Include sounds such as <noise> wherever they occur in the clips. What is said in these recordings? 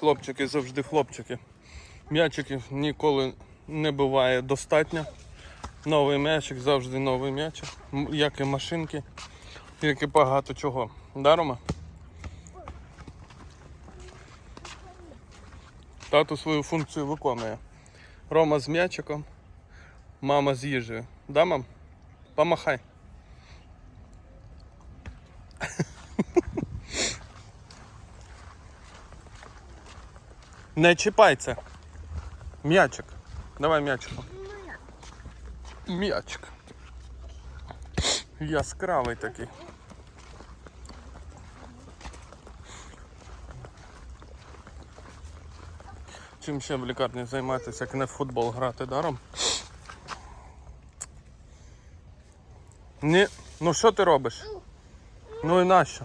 Хлопчики завжди хлопчики. М'ячиків ніколи не буває достатньо. Новий м'ячик, завжди новий м'ячик. Як і машинки, як і багато чого. Да, Рома? Тато свою функцію виконує. Рома з м'ячиком, мама з їжею. Да, мам? Помахай. Не чіпай це. М'ячик. Давай м'ячиком. М'ячик. Яскравий такий. Чим ще в лікарні займатися, як не в футбол грати даром? Ні. Ну що ти робиш? Ну і нащо?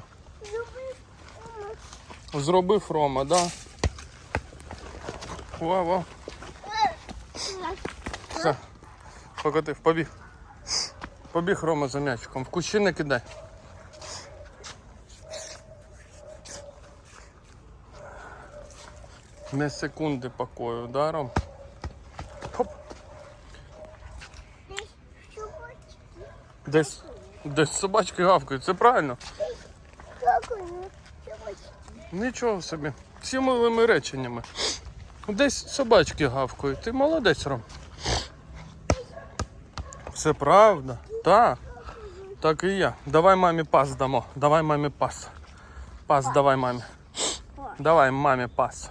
Зробив Рома, да? Во, во. Все. Покотив, побіг. Побіг Рома за м'ячиком. В кущі не кидай. Не секунди покою, да, Ром? Хоп. Десь, десь собачки гавкають, це правильно. Нічого собі. Всі милими реченнями. Десь собачки гавкають. Ти молодець, Ром. Все правда. Так. Так і я. Давай мамі пас дамо. Давай мамі пас. Пас давай мамі. Давай мамі пас.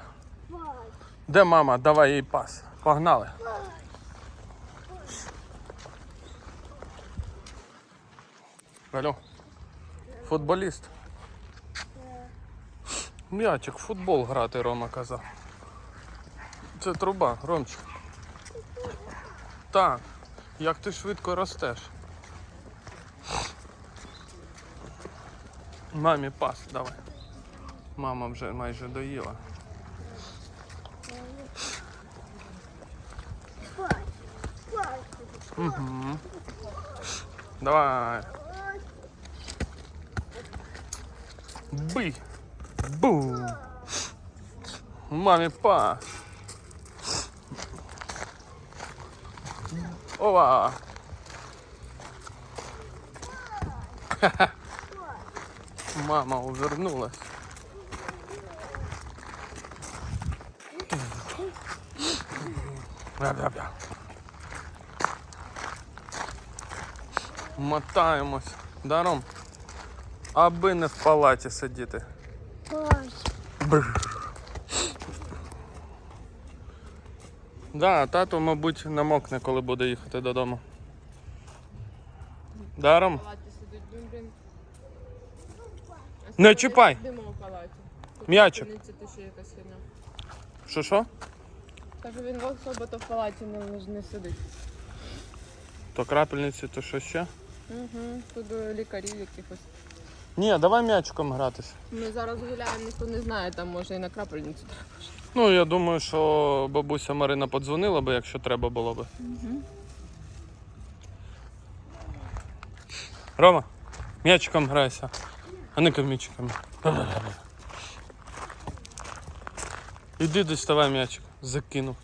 Де мама? Давай їй пас. Погнали. Алло. Футболіст. М'ячик, футбол грати, Рома казав. Це труба, Ромчик. Так. Як ти швидко ростеш. Мамі пас, давай. Мама вже майже доїла. Угу. Давай. Бий. Бу. Мамі пас. Ова. <laughs> Мама увернулась. Бля-бля-бля. Мотаємось. Даром. Аби не в палаті сидіти. Бррр. Да, тато, мабуть, намокне, коли буде їхати додому. Даром? Палаті сидить, блін, блін. Не чіпай! Сидимо в палаті. Тут М'ячик. то ще якась херня. Що що? Каже, він особо то в палаті не, не сидить. То крапельниці, то що ще? Угу. Тут до лікарів якихось. Ні, давай м'ячиком гратися. Ми зараз гуляємо, ніхто не знає, там може і на крапельницю треба. Ну, я думаю, що бабуся Марина подзвонила би, якщо треба було би. Рома, м'ячиком грайся. А не кам'ячиками. Іди доставай м'ячик. Закинув.